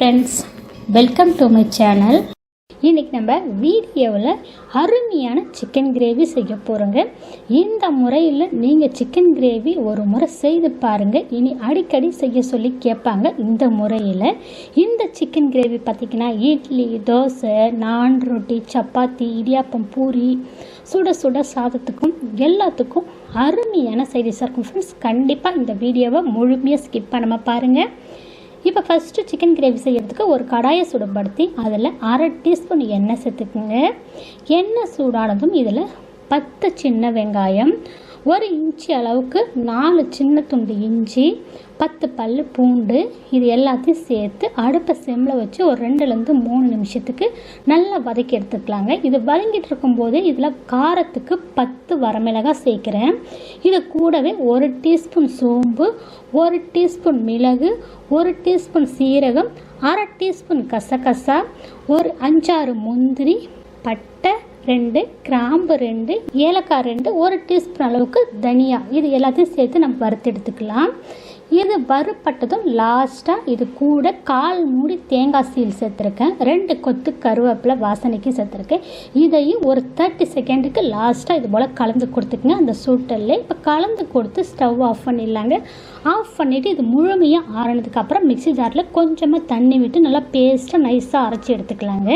Friends welcome to my channel இன்றைக்கி நம்ம வீடியோவில் அருமையான சிக்கன் கிரேவி செய்ய போகிறோங்க இந்த முறையில் நீங்கள் சிக்கன் கிரேவி ஒரு முறை செய்து பாருங்கள் இனி அடிக்கடி செய்ய சொல்லி கேட்பாங்க இந்த முறையில். இந்த சிக்கன் கிரேவி பார்த்திங்கன்னா இட்லி தோசை நான் ரொட்டி சப்பாத்தி இடியாப்பம் பூரி சுட சுட சாதத்துக்கும் எல்லாத்துக்கும் அருமையான சைடிஷாக இருக்கும். ஃப்ரெண்ட்ஸ் கண்டிப்பாக இந்த வீடியோவை முழுமையாக ஸ்கிப் பண்ணாமல் பாருங்கள் இப்போ ஃபஸ்ட்டு சிக்கன் கிரேவி செய்கிறதுக்கு ஒரு கடாயை சுடுபடுத்தி அதில் அரை டீஸ்பூன் எண்ணெய் சேர்த்துக்குங்க. எண்ணெய் சூடானதும் இதில் பத்து சின்ன வெங்காயம் ஒரு இன்ச்சு அளவுக்கு நாலு சின்ன துண்டு இஞ்சி பத்து பல் பூண்டு இது எல்லாத்தையும் சேர்த்து அடுப்பை செம்மில் வச்சு ஒரு ரெண்டுலேருந்து மூணு நிமிஷத்துக்கு நல்லா வதக்கி எடுத்துக்கலாங்க. இது வதங்கிட்டு இருக்கும்போது இதில் காரத்துக்கு பத்து வரமிளகாய் சேர்க்குறேன். இது கூடவே ஒரு டீஸ்பூன் சோம்பு ஒரு டீஸ்பூன் மிளகு ஒரு டீஸ்பூன் சீரகம் அரை டீஸ்பூன் கசகசா ஒரு அஞ்சாறு முந்திரி பட்டை ரெண்டு கிராம்பு ரெண்டு ஏலக்காய் ரெண்டு ஒரு டீஸ்பூன் அளவுக்கு தனியா. இது எல்லாத்தையும் சேர்த்து நம்ம வறுத்து எடுத்துக்கலாம். இது வறுப்பட்டதும் லாஸ்ட்டாக இது கூட கால் மூடி தேங்காய் சீல் சேர்த்துருக்கேன். ரெண்டு கொத்து கருவேப்பிலை வாசனைக்கு சேர்த்துருக்கேன். இதையும் ஒரு தேர்ட்டி செகண்டுக்கு லாஸ்ட்டாக இது போல் கலந்து கொடுத்துக்குங்க. அந்த சூட்டல்ல இப்போ கலந்து கொடுத்து ஸ்டவ் ஆஃப் பண்ணிடலாங்க. ஆஃப் பண்ணிவிட்டு இது முழுமையாக ஆறினதுக்கப்புறம் மிக்சி ஜாரில் கொஞ்சமாக தண்ணி விட்டு நல்லா பேஸ்ட்டாக நைஸாக அரைச்சி எடுத்துக்கலாங்க.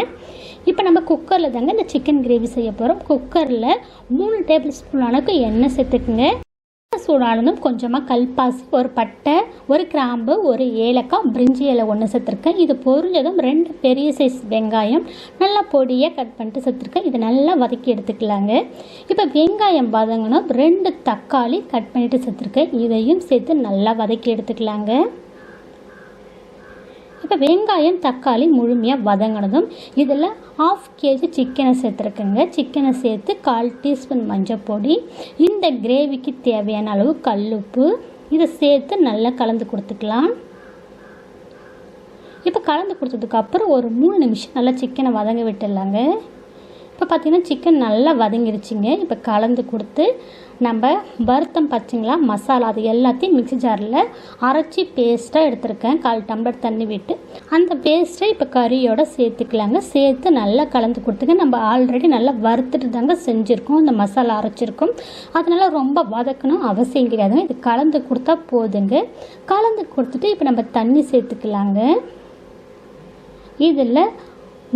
இப்போ நம்ம குக்கரில் தாங்க இந்த சிக்கன் கிரேவி செய்ய போகிறோம் குக்கரில் மூணு டேபிள் ஸ்பூன் அளவுக்கு எண்ணெய் சேர்த்துக்குங்க. சூடானதும் கொஞ்சமாக கல்பாசி ஒரு பட்டை ஒரு கிராம்பு ஒரு ஏலக்காய் பிரிஞ்சி இலை ஒன்று சேர்த்துருக்கேன். இது பொரிஞ்சதும் ரெண்டு பெரிய சைஸ் வெங்காயம் நல்லா பொடியாக கட் பண்ணிட்டு சேர்த்துருக்கேன். இதை நல்லா வதக்கி எடுத்துக்கலாங்க. இப்போ வெங்காயம் வதங்கணும். ரெண்டு தக்காளி கட் பண்ணிவிட்டு சேர்த்துருக்கேன். இதையும் சேர்த்து நல்லா வதக்கி எடுத்துக்கலாங்க. இப்போ வெங்காயம் தக்காளி முழுமையாக வதங்கினதும் இதில் ஆஃப் கேஜி சிக்கனை சேர்த்துருக்குங்க. சிக்கனை சேர்த்து கால் டீஸ்பூன் மஞ்சள் பொடி இந்த கிரேவிக்கு தேவையான அளவு கல்லுப்பு இதை சேர்த்து நல்லா கலந்து கொடுத்துக்கலாம். இப்போ கலந்து கொடுத்ததுக்கப்புறம் ஒரு மூணு நிமிஷம் நல்லா சிக்கனை வதங்க விட்டுடலாங்க. இப்போ பார்த்திங்கன்னா சிக்கன் நல்லா வதங்கிருச்சுங்க இப்போ கலந்து கொடுத்து நம்ம வருத்தம் பச்சைங்களா மசாலா அது எல்லாத்தையும் மிக்சி ஜாரில் அரைச்சி பேஸ்ட்டாக எடுத்திருக்கேன். கால் டம்ளர் தண்ணி விட்டு. அந்த பேஸ்ட்டை இப்போ கறியோடு சேர்த்துக்கலாங்க. சேர்த்து நல்லா கலந்து கொடுத்துங்க. நம்ம ஆல்ரெடி நல்லா வறுத்துட்டு தாங்க செஞ்சுருக்கோம். இந்த மசாலா அரைச்சிருக்கோம். அதனால் ரொம்ப வதக்கணும் அவசியம் கிடையாதுங்க. இது கலந்து கொடுத்தா போதுங்க. கலந்து கொடுத்துட்டு இப்போ நம்ம தண்ணி சேர்த்துக்கலாங்க. இதில்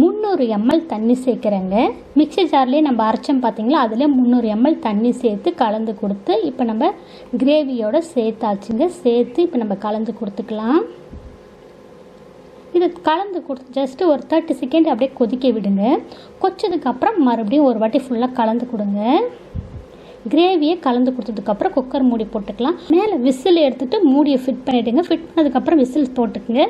முந்நூறு எம்எல் தண்ணி சேர்க்குறேங்க. மிக்சி ஜார்லேயே நம்ம அரைச்சோம் பார்த்தீங்களா அதில் முந்நூறு எம்எல் தண்ணி சேர்த்து கலந்து கொடுத்து இப்போ நம்ம கிரேவியோட சேர்த்தாச்சுங்க. சேர்த்து இப்போ நம்ம கலந்து கொடுத்துக்கலாம். இது கலந்து கொடுத்து ஜஸ்ட்டு ஒரு தேர்ட்டி செகண்ட் அப்படியே கொதிக்க விடுங்க. கொச்சதுக்கப்புறம் மறுபடியும் ஒரு வாட்டி ஃபுல்லாக கலந்து கொடுங்க. கிரேவியை கலந்து கொடுத்ததுக்கப்புறம் குக்கர் மூடி போட்டுக்கலாம். மேலே விசில் எடுத்துகிட்டு மூடியை ஃபிட் பண்ணிவிடுங்க ஃபிட் பண்ணதுக்கப்புறம் விசில் போட்டுக்குங்க.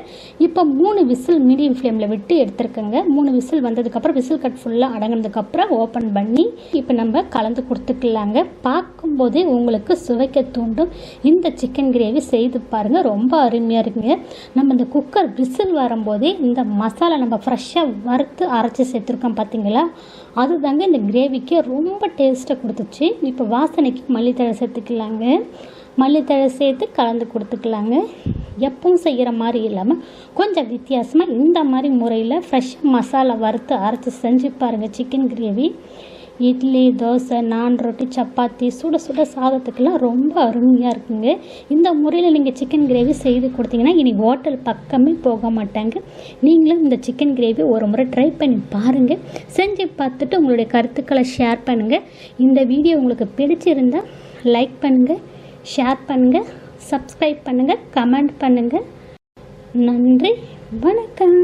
இப்போ மூணு விசில் மீடியம் ஃப்ளேமில் விட்டு எடுத்துருக்கோங்க. மூணு விசில் வந்ததுக்கப்புறம் விசில் கட் ஃபுல்லாக அடங்கினதுக்கப்புறம் ஓப்பன் பண்ணி இப்போ நம்ம கலந்து கொடுத்துக்கலாங்க. பார்க்கும்போதே உங்களுக்கு சுவைக்க தூண்டும் இந்த சிக்கன் கிரேவி செய்து பாருங்கள் ரொம்ப அருமையாக இருக்குங்க. நம்ம இந்த குக்கர் விசில் வரும்போதே இந்த மசாலா நம்ம ஃப்ரெஷ்ஷாக வறுத்து அரைச்சி சேர்த்துருக்கோம் பார்த்தீங்களா அதுதாங்க இந்த கிரேவிக்கு ரொம்ப டேஸ்ட்டை கொடுத்துச்சு. இப்போ வாசனைக்கு மல்லித்தழை சேர்த்துக்கலாங்க. மல்லித்தழை சேர்த்து கலந்து கொடுத்துக்கலாங்க. எப்பவும் செய்கிற மாதிரி இல்லாமல் கொஞ்சம் வித்தியாசமாக இந்த மாதிரி முறையில் ஃப்ரெஷ் மசாலா வறுத்து அரைச்சி செஞ்சு பாருங்கள் சிக்கன் கிரேவி இட்லி தோசை நான் ரொட்டி சப்பாத்தி சுட சுட சாதத்துக்கெல்லாம் ரொம்ப அருமையாக இருக்குங்க. இந்த முறையில் நீங்கள் சிக்கன் கிரேவி செய்து கொடுத்தீங்கன்னா இனி ஹோட்டல் பக்கமே போக மாட்டாங்க. நீங்களும் இந்த சிக்கன் கிரேவி ஒரு முறை ட்ரை பண்ணி பாருங்கள் செஞ்சு பார்த்துட்டு உங்களுடைய கருத்துக்களை ஷேர் பண்ணுங்கள் இந்த வீடியோ உங்களுக்கு பிடிச்சிருந்தால் லைக் பண்ணுங்கள் ஷேர் பண்ணுங்கள் சப்ஸ்கிரைப் பண்ணுங்கள் கமெண்ட் பண்ணுங்கள் நன்றி வணக்கம்.